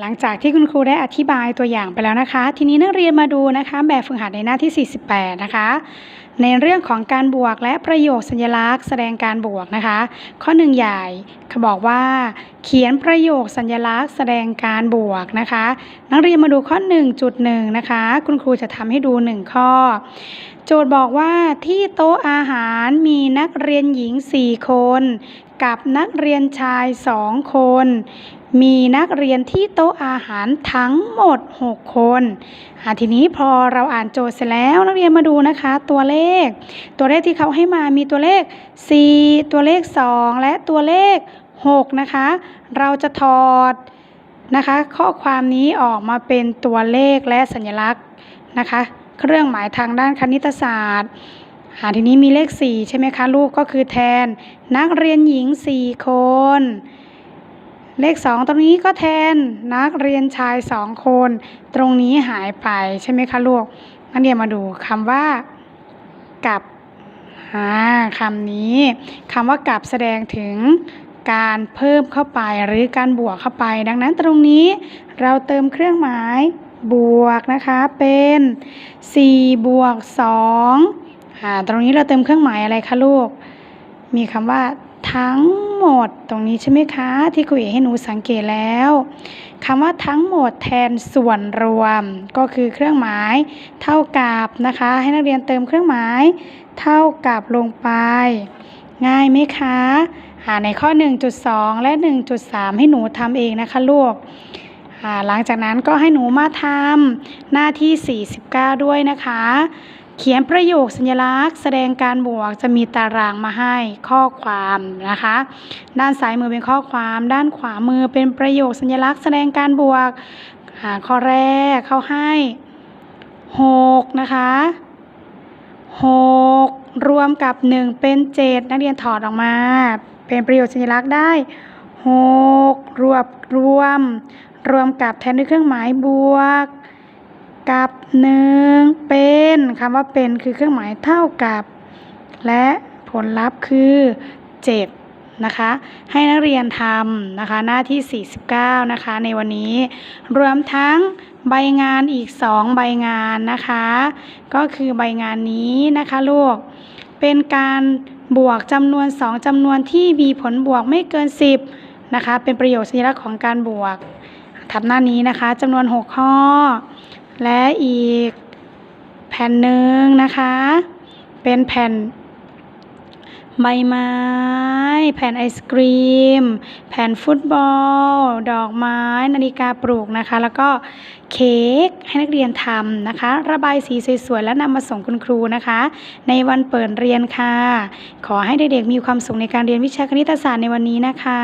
หลังจากที่คุณครูได้อธิบายตัวอย่างไปแล้วนะคะ ทีนี้นักเรียนมาดูนะคะแบบฝึกหัดในหน้าที่ 48 นะคะ ในเรื่องของการบวกและประโยคสัญลักษณ์ แสดงการบวกนะคะ ข้อหนึ่งใหญ่เขาบอกว่า เขียนประโยคสัญลักษณ์ แสดงการบวกนะคะ นักเรียนมาดูข้อ 1.1 นะคะ คุณครูจะทำให้ดู 1 ข้อ โจทย์บอกว่าที่โต๊ะอาหารมีนักเรียนหญิง 4 คน กับนักเรียนชาย2คน มีนักเรียนที่โต๊ะอาหารทั้งหมด 6 คนอะทีนี้พอเราอ่านโจทย์เสร็จแล้วนักเรียนมาดูนะคะ ตัวเลข ตัวเลขที่เขาให้มามีตัวเลข 4 ตัวเลข 2 และตัวเลข 6 นะคะ เราจะถอดนะคะ ข้อความนี้ออกมาเป็นตัวเลขและสัญลักษณ์นะคะ เครื่องหมายทางด้านคณิตศาสตร์ อ่าทีนี้มีเลข 4 ใช่ไหมคะ ลูกก็คือแทนนักเรียนหญิง 4 คน เลข 2 ตรงนี้ก็แทนนักเรียนชาย 2 คน ตรงนี้หายไปใช่ไหมคะลูกนักเรียนมาดูคำว่ากับอ่าคำนี้คำว่ากับแสดงถึงการเพิ่มเข้าไปหรือการบวกเข้าไป ดังนั้นตรงนี้เราเติมเครื่องหมายบวกนะคะเป็น 4 บวก 2 อ่าตรงนี้เราเติมเครื่องหมายอะไรคะลูก มีคำว่าทั้งหมดตรงนี้ใช่ไหมคะ ที่ครูเอ๋ให้หนูสังเกตแล้วคำว่าทั้งหมดแทนส่วนรวม ก็คือเครื่องหมายเท่ากับนะคะ ให้นักเรียนเติมเครื่องหมาย เท่ากับลงไป ง่ายไหมคะอ่าในข้อ 1.2 และ 1.3 ให้หนูทำเองนะคะลูกหลังจากนั้นก็ให้หนูมาทำหน้าที่ 49 ด้วยนะคะ เขียนประโยคสัญลักษณ์ แสดงการบวกจะมีตารางมาให้ข้อความนะคะ ด้านซ้ายมือเป็นข้อความ ด้านขวามือเป็นประโยคสัญลักษณ์แสดงการบวกอ่าข้อแรกเขาให้6นะคะ6รวมกับ 1 เป็น 7 นักเรียนถอดออกมา เป็นประโยคสัญลักษณ์ได้6รวบรวม รวมกับแทนด้วยเครื่องหมายบวก กับหนึ่งเป็น คำว่าเป็นคือเครื่องหมายเท่ากับ และผลลัพธ์คือ 7 นะคะ ให้นักเรียนทำนะคะหน้าที่ 49 นะคะ ในวันนี้ รวมทั้งใบงานอีก 2 ใบงานนะคะ ก็คือใบงานนี้นะคะลูก เป็นการบวกจำนวน 2จำนวนที่มีผลบวกไม่เกิน 10 นะคะ เป็นประโยชน์สัญลักษณ์ของการบวกทับหน้านี้นะคะจำนวน 6 ข้อ และอีก แผ่นหนึ่งนะคะ เป็นแผ่นใบไม้ แผ่นไอศกรีม แผ่นฟุตบอล ดอกไม้ นาฬิกาปลูกนะคะ แล้วก็เค้กให้นักเรียนทำนะคะ ระบายสีสวยๆ แล้วนำมาส่งคุณครูนะคะ ในวันเปิดเรียนค่ะ ขอให้เด็กๆมีความสุขในการเรียนวิชาคณิตศาสตร์ในวันนี้นะคะ